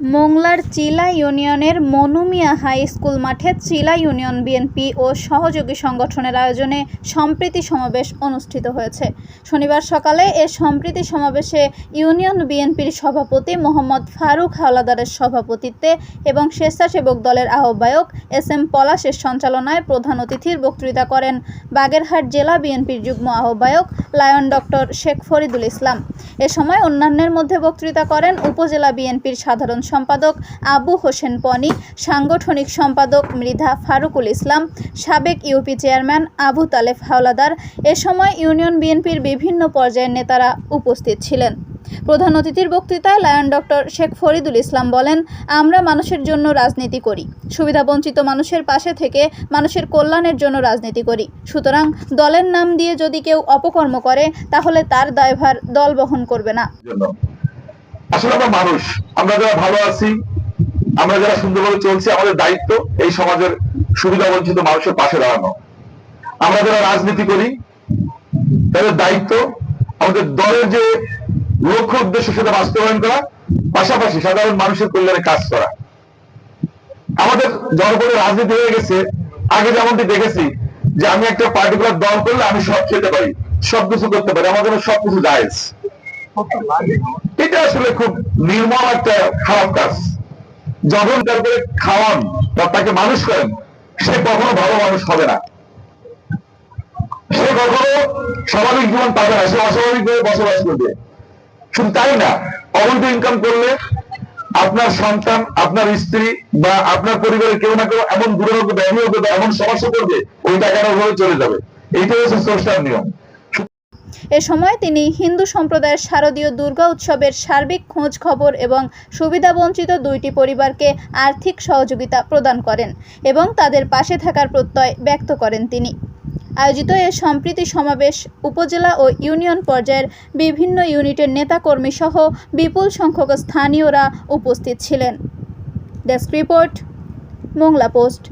মোংলার চিলা ইউনিয়নের Monu Mia high school মাঠে চিলা union BNP ও সহযোগী সংগঠনের আয়োজনে সম্প্রীতি সমাবেশ অনুষ্ঠিত হয়েছে। শনিবার সকালে এ সম্প্রীতি সমাবেশে ইউনিয়ন বিএনপির সভাপতি মোহাম্মদ ফারুক হাওলাদারের সভাপতিত্বে এবং স্বেচ্ছাসেবক দলের আহ্বায়ক এস এম পলাশের সঞ্চালনায় প্রধান অতিথির বক্তৃতা করেন বাগেরহাট জেলা বিএনপির যুগ্ম আহ্বায়ক লায়ন ডক্টর শেখ ফরিদুল ইসলাম। এ সময় অন্যান্যের মধ্যে বক্তৃতা করেন উপজেলা বিএনপির সাধারণ সম্পাদক আবু হোসেন পনি, সাংগঠনিক সম্পাদক মৃধা ফারুকুল ইসলাম, সাবেক ইউপি চেয়ারম্যান আবু তালেফ হাওলাদার। এ সময় ইউনিয়ন বিএনপির বিভিন্ন পর্যায়ের নেতারা উপস্থিত ছিলেন। প্রধান অতিথির বক্তৃতায় লায়ন ডক্টর শেখ ফরিদুল ইসলাম বলেন, আমরা মানুষের জন্য রাজনীতি করি। সুবিধাবঞ্চিত মানুষের পাশে থেকে মানুষের কল্যাণের জন্য রাজনীতি করি। সুতরাং দলের নাম দিয়ে যদি কেউ অপকর্ম করে, তাহলে তার দায়ভার দল বহন করবে না। আসলে আমরা মানুষ। আমরা যারা ভালো আছি, আমরা যারা সুন্দরভাবে চলছি, আমাদের দায়িত্ব এই সমাজের সুবিধা বঞ্চিত মানুষের পাশে দাঁড়ানো। আমরা যারা রাজনীতি করি, তাদের দায়িত্ব আমাদের দলের যে লক্ষ্য উদ্দেশ্য সেটা বাস্তবায়ন করা, পাশাপাশি সাধারণ মানুষের কল্যাণে কাজ করা। আমাদের জনপদে রাজনীতি হয়ে গেছে। আগে যেমনটি দেখেছি, যে আমি একটা পার্টিকুলার দল করলে আমি সব খেতে পারি সবকিছু করতে পারি, আমার জন্য সবকিছু জায়েজ। আসলে খুব নির্মম একটা খারাপ কাজ। যখন তাকে খাওয়ান বা তাকে মানুষ করেন, সে কখনো ভালো মানুষ হবে না। সে কখনো স্বাভাবিক জীবন পাবে না, সে অস্বাভাবিক ভাবে বসবাস করবে। শুধু তাই না, অবৈধ ইনকাম করলে আপনার সন্তান, আপনার স্ত্রী বা আপনার পরিবারের কেউ না কেউ এমন দুরারোগ্য ব্যাধি হবে এমন সমস্যা করবে, ওই টাকাটা ওভাবে চলে যাবে। এইটাই হচ্ছে স্রষ্টার নিয়ম। এ সময় তিনি হিন্দু সম্প্রদায়ের শারদীয় দুর্গা উৎসবের সার্বিক খোঁজ খবর এবং সুবিধাবঞ্চিত দুইটি পরিবারকে আর্থিক সহযোগিতা প্রদান করেন এবং তাদের পাশে থাকার প্রত্যয় ব্যক্ত করেন তিনি। আয়োজিত এ সম্প্রীতি সমাবেশ উপজেলা ও ইউনিয়ন পর্যায়ের বিভিন্ন ইউনিটের নেতাকর্মী সহ বিপুল সংখ্যক স্থানীয়রা উপস্থিত ছিলেন। Desk report, Mongla post.